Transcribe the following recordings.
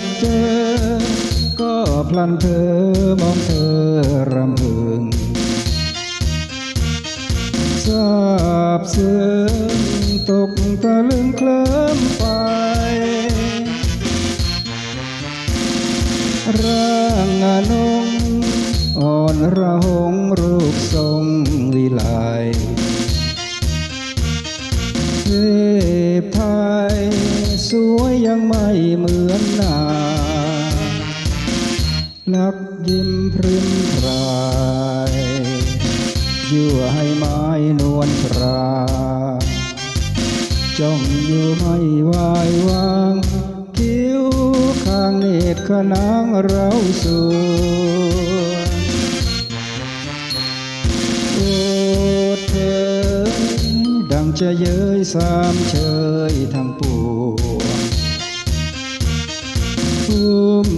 บเจอ ก็พลันเธอมองเธอรำพึงทราบซึ้งตกตะลึงเคลิ้มไป ร่างอนงอ่อนระหงรูปทรงวิไลเทพไทย สวยยังไม่เหมือนนานักยิ้มพริมพรายยั่วให้ไม้นวลปราจ้องอยู่ไม่วายวาง คิ้วข้างเนตรขนางเราสวยโอ้เธอดังจะเย้ยสามเชยทั้งปวง พุ่ม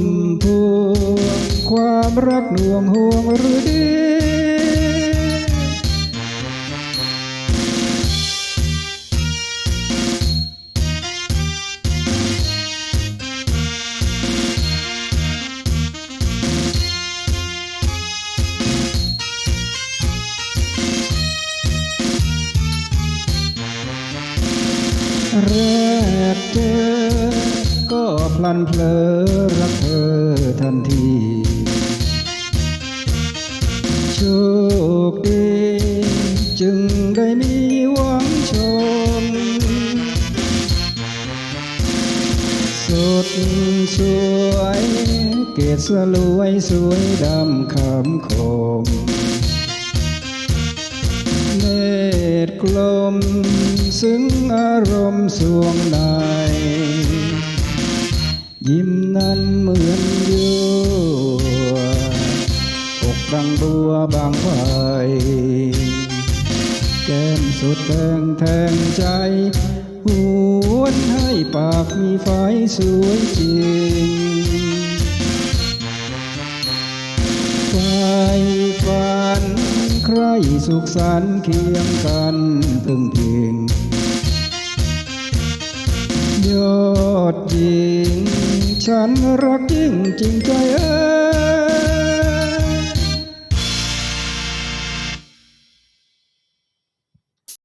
พวงความรักหน่วงห่วงหรือดีแรกเจอ ลันเพลอรักเธอทันที โชคดี จึงได้มีหวังชมสดสวย เกศลวยสวยดำคำคมเนตรกลม ซึ้งอารมณ์สวงใน ดังบัวบางไฟแก้มสุดแทงแทงใจหวนให้ปากมีไฟสวยจริงไฟฝันใครสุขสันเคียงกันพึ่งพิงยอดยิงฉันรักจริงจริงใจเอ้